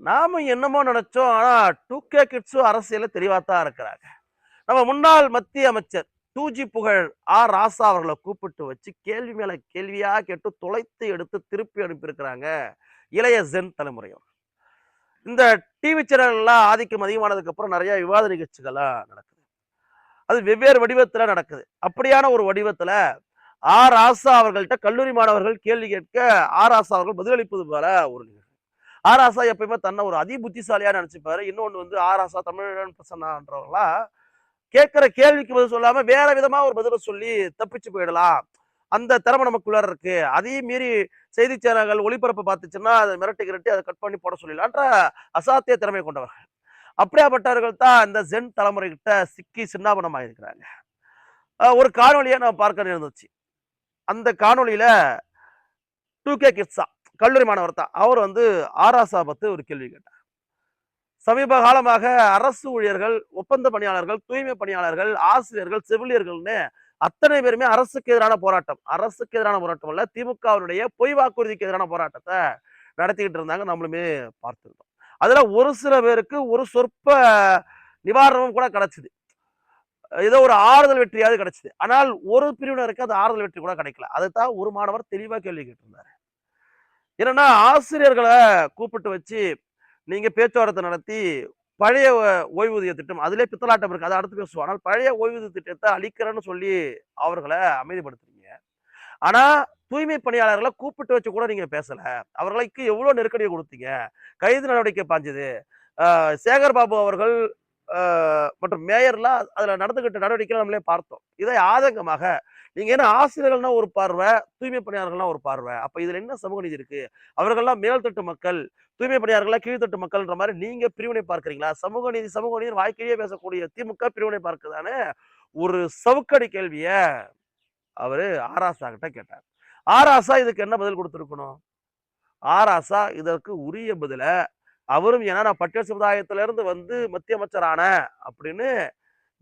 நாம என்னமோ நினைச்சோம் ஆனா டூ கே கிட்ஸும் அரசியல தெளிவாத்தான் இருக்கிறாங்க. நம்ம முன்னாள் மத்திய அமைச்சர் டூஜி புகழ் ஆர் ராசா அவர்களை கூப்பிட்டு வச்சு கேள்வி மேல கேள்வியா கேட்டு துளைத்து எடுத்து திருப்பி அனுப்பியிருக்கிறாங்க இளைய ஜென் தலைமுறையும். இந்த டிவி சேனல்லாம் ஆதிக்கம் அதிகமானதுக்கு அப்புறம் நிறைய விவாத நிகழ்ச்சிகள்லாம் நடக்குது. அது வெவ்வேறு வடிவத்துல நடக்குது. அப்படியான ஒரு வடிவத்துல ஆர் ராசா அவர்கள்ட்ட கல்லூரி மாணவர்கள் கேள்வி கேட்க ஆர் ராசா அவர்கள் பதிலளிப்பது போல ஒரு ஆர் எப்பயுமே தன்னை ஒரு அதி புத்திசாலியா நினைச்சுப்பாரு. இன்னொன்னு வந்து ஆர் தமிழன் பிரசன்னான்றவங்களா கேட்கிற கேள்விக்கு பதில் சொல்லாம வேற விதமா ஒரு பதில சொல்லி தப்பிச்சு போயிடலாம். அந்த திறமை நமக்குள்ள இருக்கு. அதையும் மீறி செய்தி சேனல்கள் ஒளிபரப்பு பார்த்துச்சுன்னா அதை மிரட்டி கிரட்டி அதை கட் பண்ணி போட சொல்லிடலான்ற அசாத்திய திறமை கொண்டவர்கள். அப்படியாப்பட்டவர்கள் தான் இந்த ஜென் தலைமுறை கிட்ட சிக்கி சின்னாபனம் இருக்கிறாங்க ஒரு காணொலியை நான் பார்க்க நேர்ந்துச்சு அந்த காணொலியில டூ கே கிட்ஸா கல்லூரி மாணவர் தான். அவர் வந்து ஆராசா பத்து ஒரு கேள்வி கேட்டார். சமீப காலமாக அரசு ஊழியர்கள் ஒப்பந்த பணியாளர்கள் தூய்மை பணியாளர்கள் ஆசிரியர்கள் செவிலியர்கள்னு அத்தனை பேருமே அரசுக்கு எதிரான போராட்டம். அரசுக்கு எதிரான போராட்டம் அல்ல திமுகவினுடைய பொய் வாக்குறுதிக்கு எதிரான போராட்டத்தை நடத்திக்கிட்டு இருந்தாங்க. நம்மளுமே பார்த்துருந்தோம். அதுல ஒரு சில பேருக்கு ஒரு சொற்ப நிவாரணமும் கூட கிடைச்சிது. ஏதோ ஒரு ஆறுதல் வெற்றியாவது கிடச்சிது. ஆனால் ஒரு பிரிவினருக்கு அது ஆறுதல் வெற்றி கூட கிடைக்கல. அதைத்தான் ஒரு மாணவர் தெளிவாக கேள்வி கேட்டிருந்தார். என்னன்னா ஆசிரியர்களை கூப்பிட்டு வச்சு நீங்க பேச்சுவார்த்தை நடத்தி பழைய ஓய்வூதிய திட்டம் அதிலே பித்தலாட்டம் இருக்கு. அதை அடுத்து பேசுவோம். ஆனால் பழைய ஓய்வூதிய திட்டத்தை அழிக்கிறேன்னு சொல்லி அவர்களை அமைதிப்படுத்துறீங்க. ஆனா தூய்மை பணியாளர்களை கூப்பிட்டு வச்சு கூட நீங்க பேசல. அவர்களுக்கு எவ்வளவு நெருக்கடியை கொடுத்தீங்க? கைது நடவடிக்கை பாஞ்சது. சேகர் பாபு அவர்கள் மற்றும் மேயர்லாம் அதுல நடந்துகிட்ட நடவடிக்கை நம்மளே பார்த்தோம். இதை ஆதங்கமாக நீங்க என்ன ஆசிரியர்கள்னா ஒரு பார்வை தூய்மை பணியாளர்கள்னா ஒரு பார்வை. அப்ப இதுல என்ன சமூக நீதி இருக்கு? அவர்கள்லாம் மேல்தட்டு மக்கள் தூய்மை பணியாளர்களா கீழ்த்தட்டு மக்கள்ன்ற மாதிரி நீங்க பிரிவினை பார்க்கறீங்களா? சமூக நீதி சமூக நீதி வாய்க்கையே பேசக்கூடிய திமுக பிரிவினை பார்க்குதானே ஒரு சவுக்கடி கேள்விய அவரு ஆராசா கிட்ட கேட்டார். ஆராசா இதுக்கு என்ன பதில் கொடுத்துருக்கணும்? ஆராசா இதற்கு உரிய பதில அவரும் ஏன்னா நான் பட்டியல் சமுதாயத்திலிருந்து வந்து மத்திய அமைச்சரான அப்படின்னு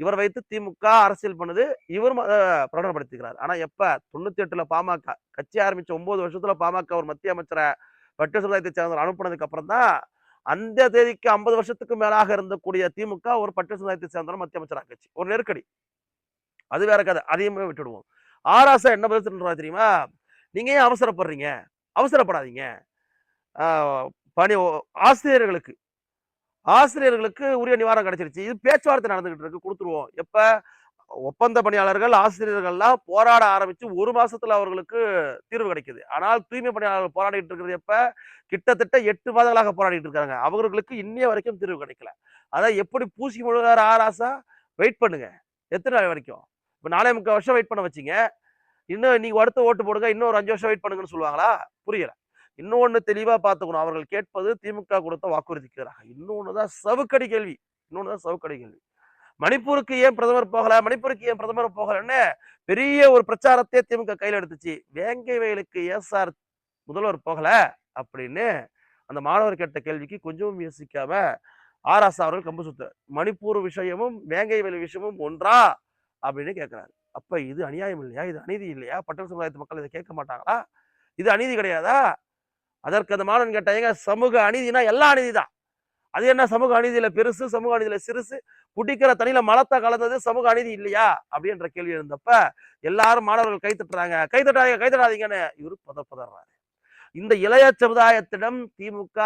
இவர் வைத்து திமுக அரசியல் பண்ணுது. இவரும் அதை பிரகடனப்படுத்திக்கிறார். ஆனா எப்ப? தொண்ணூத்தி எட்டுல பாமக. கட்சி ஆரம்பிச்ச ஒன்பது வருஷத்துல பாமக ஒரு மத்திய அமைச்சரை பட்டிய சமுதாயத்தை சேர்ந்தவர் அனுப்புனதுக்கு அப்புறம் தான் அந்த தேதிக்கு ஐம்பது வருஷத்துக்கு மேலாக இருந்தக்கூடிய திமுக ஒரு பட்டியல் சமுதாயத்தை சேர்ந்தவர் மத்திய அமைச்சர் கட்சி ஒரு நெருக்கடி. அது வேற கதை. அதையுமே விட்டுடுவோம். ஆராசா என்ன பதில் சொல்றா தெரியுமா? நீங்க ஏன் அவசரப்படுறீங்க? அவசரப்படாதீங்க. பணி ஆசிரியர்களுக்கு ஆசிரியர்களுக்கு உரிய நிவாரணம் கிடைச்சிருச்சு. இது பேச்சுவார்த்தை நடந்துகிட்டு இருக்கு. கொடுத்துருவோம். எப்ப? ஒப்பந்த பணியாளர்கள் ஆசிரியர்கள்லாம் போராட ஆரம்பிச்சு ஒரு மாசத்துல அவர்களுக்கு தீர்வு கிடைக்குது. ஆனால் தூய்மை பணியாளர்கள் போராடிட்டு இருக்கிறது எப்ப? கிட்டத்தட்ட எட்டு மாதங்களாக போராடிட்டு இருக்காங்க. அவர்களுக்கு இன்னைய வரைக்கும் தீர்வு கிடைக்கல. அதான் எப்படி பூசி முழுகார ஆராசா வெயிட் பண்ணுங்க. எத்தனை நாள் வரைக்கும்? இப்ப நாலே முக்கால் வருஷம் வெயிட் பண்ண வச்சீங்க. இன்னும் நீங்க அடுத்த ஓட்டு போடுங்க. இன்னும் ஒரு அஞ்சு வருஷம் வெயிட் பண்ணுங்கன்னு சொல்லுவாங்களா? புரியல. இன்னொன்று தெளிவாக பார்த்துக்கணும் அவர்கள் கேட்பது திமுக கொடுத்த வாக்குறுதிக்கு இன்னொன்று தான் சவுக்கடி கேள்வி. இன்னொன்று தான் சவுக்கடி கேள்வி. மணிப்பூருக்கு ஏன் பிரதமர் போகல? மணிப்பூருக்கு ஏன் பிரதமர் போகலன்னு பெரிய ஒரு பிரச்சாரத்தை திமுக கையில் எடுத்துச்சு. வேங்கை வயலுக்கு ஏசார் முதல்வர் போகல? அப்படின்னு அந்த மாணவர் கேட்ட கேள்விக்கு கொஞ்சமும் யோசிக்காம ஆராசா அவர்கள் கம்பு சுத்துறார். மணிப்பூர் விஷயமும் வேங்கை வயல் விஷயமும் ஒன்றா? அப்படின்னு கேட்கிறாரு அப்ப இது அநியாயம் இல்லையா? இது அநீதி இல்லையா? பட்டண சமுதாயத்து மக்கள் இதை கேட்க மாட்டாங்களா? இது அநீதி கிடையாதா? அதற்கு அந்த மாணவன் கேட்டாங்க சமூக அநீதினா எல்லா அநீதி தான் அது என்ன சமூக அநீதியில பெருசு சமூக அநீதியில சிறுசு? குடிக்கிற தண்ணியில மலத்தை கலந்தது சமூக அநீதி இல்லையா? அப்படின்ற கேள்வி இருந்தப்ப எல்லாரும் மாணவர்கள் கை தட்டுறாங்க. கை தட்டாதீங்க கை தட்டாதீங்கன்னு இவரு பத பதறாரு இந்த இளைய சமுதாயத்திடம் திமுக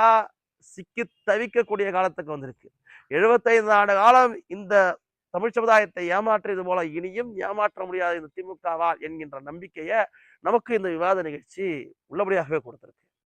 சிக்கி தவிக்கக்கூடிய காலத்துக்கு வந்திருக்கு. எழுபத்தைந்து ஆண்டு காலம் இந்த தமிழ் சமுதாயத்தை ஏமாற்றியது போல இனியும் ஏமாற்ற முடியாத இந்த திமுகவால் என்கின்ற நம்பிக்கையை நமக்கு இந்த விவாத நிகழ்ச்சி உள்ளபடியாகவே கொடுத்திருக்கு.